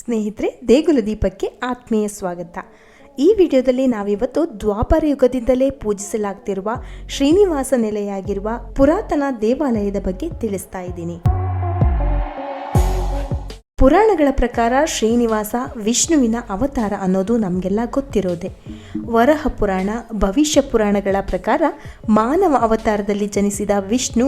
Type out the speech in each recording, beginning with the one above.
ಸ್ನೇಹಿತರೆ, ದೇಗುಲ ದೀಪಕ್ಕೆ ಆತ್ಮೀಯ ಸ್ವಾಗತ. ಈ ವಿಡಿಯೋದಲ್ಲಿ ನಾವಿವತ್ತು ದ್ವಾಪರ ಯುಗದಿಂದಲೇ ಪೂಜಿಸಲಾಗ್ತಿರುವ ಶ್ರೀನಿವಾಸ ನೆಲೆಯಾಗಿರುವ ಪುರಾತನ ದೇವಾಲಯದ ಬಗ್ಗೆ ತಿಳಿಸ್ತಾ ಇದ್ದೀನಿ. ಪುರಾಣಗಳ ಪ್ರಕಾರ ಶ್ರೀನಿವಾಸ ವಿಷ್ಣುವಿನ ಅವತಾರ ಅನ್ನೋದು ನಮಗೆಲ್ಲ ಗೊತ್ತಿರೋದೆ. ವರಹ ಪುರಾಣ, ಭವಿಷ್ಯ ಪುರಾಣಗಳ ಪ್ರಕಾರ ಮಾನವ ಅವತಾರದಲ್ಲಿ ಜನಿಸಿದ ವಿಷ್ಣು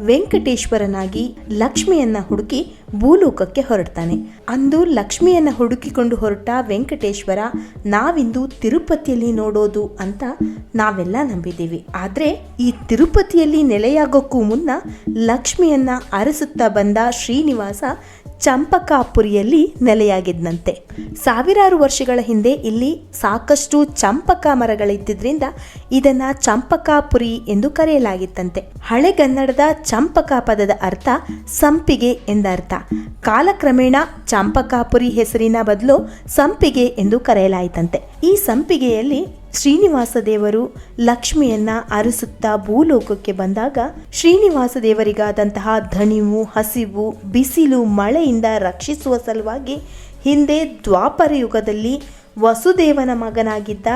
ವೆಂಕಟೇಶ್ವರನಾಗಿ ಲಕ್ಷ್ಮಿಯನ್ನ ಹುಡುಕಿ ಭೂಲೋಕಕ್ಕೆ ಹೊರಡ್ತಾನೆ. ಅಂದು ಲಕ್ಷ್ಮಿಯನ್ನ ಹುಡುಕಿಕೊಂಡು ಹೊರಟ ವೆಂಕಟೇಶ್ವರ, ನಾವಿಂದು ತಿರುಪತಿಯಲ್ಲಿ ನೋಡೋದು ಅಂತ ನಾವೆಲ್ಲ ನಂಬಿದ್ದೀವಿ. ಆದರೆ ಈ ತಿರುಪತಿಯಲ್ಲಿ ನೆಲೆಯಾಗೋಕ್ಕೂ ಮುನ್ನ ಲಕ್ಷ್ಮಿಯನ್ನ ಅರಸುತ್ತಾ ಬಂದ ಶ್ರೀನಿವಾಸ ಚಂಪಕಾಪುರಿಯಲ್ಲಿ ನೆಲೆಯಾಗಿದ್ದಂತೆ ಸಾವಿರಾರು ವರ್ಷಗಳ ಹಿಂದೆ ಇಲ್ಲಿ ಸಾಕಷ್ಟು ಚಂಪಕ ಮರಗಳಿದ್ದರಿಂದ ಇದನ್ನು ಚಂಪಕಾಪುರಿ ಎಂದು ಕರೆಯಲಾಗಿತ್ತಂತೆ. ಹಳೆಗನ್ನಡದ ಚಂಪಕ ಪದದ ಅರ್ಥ ಸಂಪಿಗೆ ಎಂದರ್ಥ. ಕಾಲಕ್ರಮೇಣ ಚಂಪಕಾಪುರಿ ಹೆಸರಿನ ಬದಲು ಸಂಪಿಗೆ ಎಂದು ಕರೆಯಲಾಯಿತಂತೆ. ಈ ಸಂಪಿಗೆಯಲ್ಲಿ ಶ್ರೀನಿವಾಸ ದೇವರು ಲಕ್ಷ್ಮಿಯನ್ನ ಅರಸುತ್ತಾ ಭೂಲೋಕಕ್ಕೆ ಬಂದಾಗ ಶ್ರೀನಿವಾಸ ದೇವರಿಗಾದಂತಹ ಧಣಿವು, ಹಸಿವು, ಬಿಸಿಲು, ಮಳೆಯಿಂದ ರಕ್ಷಿಸುವ ಸಲುವಾಗಿ ಹಿಂದೆ ದ್ವಾಪರ ಯುಗದಲ್ಲಿ ವಸುದೇವನ ಮಗನಾಗಿದ್ದ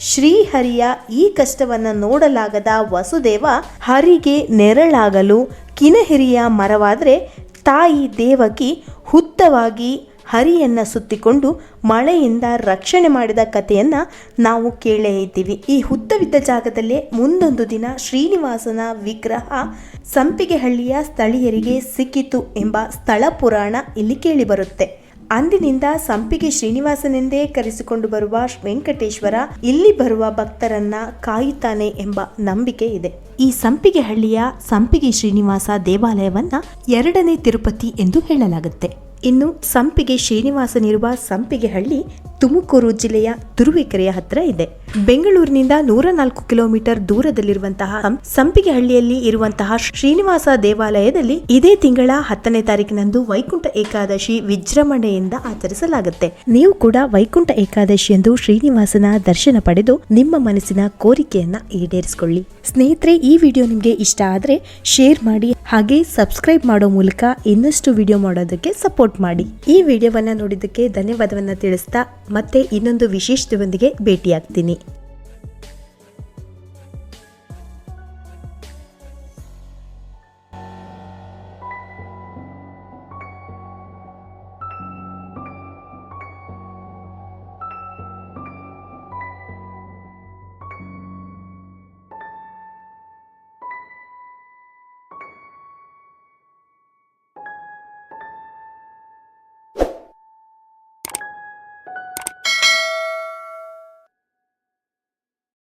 ಶ್ರೀಹರಿಯ ಈ ಕಷ್ಟವನ್ನು ನೋಡಲಾಗದ ವಸುದೇವ ಹರಿಗೆ ನೆರಳಾಗಲು ಕಿನಹಿರಿಯ ಮರವಾದರೆ ತಾಯಿ ದೇವಕಿ ಹುತ್ತವಾಗಿ ಹರಿಯನ್ನ ಸುತ್ತಿಕೊಂಡು ಮಳೆಯಿಂದ ರಕ್ಷಣೆ ಮಾಡಿದ ಕಥೆಯನ್ನ ನಾವು ಕೇಳೇ ಇದ್ದೀವಿ. ಈ ಹುತ್ತವಿದ್ದ ಜಾಗದಲ್ಲೇ ಮುಂದೊಂದು ದಿನ ಶ್ರೀನಿವಾಸನ ವಿಗ್ರಹ ಸಂಪಿಗೆಹಳ್ಳಿಯ ಸ್ಥಳೀಯರಿಗೆ ಸಿಕ್ಕಿತು ಎಂಬ ಸ್ಥಳ ಪುರಾಣ ಇಲ್ಲಿ ಕೇಳಿಬರುತ್ತೆ ಅಂದಿನಿಂದ ಸಂಪಿಗೆ ಶ್ರೀನಿವಾಸನೆಂದೇ ಕರೆಸಿಕೊಂಡು ಬರುವ ವೆಂಕಟೇಶ್ವರ ಇಲ್ಲಿ ಬರುವ ಭಕ್ತರನ್ನ ಕಾಯುತ್ತಾನೆ ಎಂಬ ನಂಬಿಕೆ ಇದೆ. ಈ ಸಂಪಿಗೆ ಹಳ್ಳಿಯ ಸಂಪಿಗೆ ಶ್ರೀನಿವಾಸ ದೇವಾಲಯವನ್ನ ಎರಡನೇ ತಿರುಪತಿ ಎಂದು ಹೇಳಲಾಗುತ್ತೆ. ಇನ್ನು ಸಂಪಿಗೆ ಶ್ರೀನಿವಾಸನಿರುವ ಸಂಪಿಗೆ ಹಳ್ಳಿ ತುಮಕೂರು ಜಿಲ್ಲೆಯ ತುರುವೇಕೆರೆಯ ಹತ್ರ ಇದೆ. ಬೆಂಗಳೂರಿನಿಂದ ನೂರ ನಾಲ್ಕು ಕಿಲೋಮೀಟರ್ ದೂರದಲ್ಲಿರುವಂತಹ ಸಂ- ಸಂಪಿಗೆ ಹಳ್ಳಿಯಲ್ಲಿ ಇರುವಂತಹ ಶ್ರೀನಿವಾಸ ದೇವಾಲಯದಲ್ಲಿ ಇದೇ ತಿಂಗಳ ಹತ್ತನೇ ತಾರೀಕಿನಂದು ವೈಕುಂಠ ಏಕಾದಶಿ ವಿಜೃಂಭಣೆಯಿಂದ ಆಚರಿಸಲಾಗುತ್ತೆ. ನೀವು ಕೂಡ ವೈಕುಂಠ ಏಕಾದಶಿಯಂದು ಶ್ರೀನಿವಾಸನ ದರ್ಶನ ಪಡೆದು ನಿಮ್ಮ ಮನಸ್ಸಿನ ಕೋರಿಕೆಯನ್ನ ಈಡೇರಿಸಿಕೊಳ್ಳಿ. ಸ್ನೇಹಿತರೆ, ಈ ವಿಡಿಯೋ ನಿಮಗೆ ಇಷ್ಟ ಆದರೆ ಶೇರ್ ಮಾಡಿ. ಹಾಗೆ ಸಬ್ಸ್ಕ್ರೈಬ್ ಮಾಡೋ ಮೂಲಕ ಇನ್ನಷ್ಟು ವಿಡಿಯೋ ಮಾಡೋದಕ್ಕೆ ಸಪೋರ್ಟ್ ಮಾಡಿ. ಈ ವಿಡಿಯೋವನ್ನು ನೋಡಿದ್ದಕ್ಕೆ ಧನ್ಯವಾದವನ್ನು ತಿಳಿಸ್ತಾ ಮತ್ತೆ ಇನ್ನೊಂದು ವಿಶೇಷದೊಂದಿಗೆ ಭೇಟಿಯಾಗ್ತೀನಿ.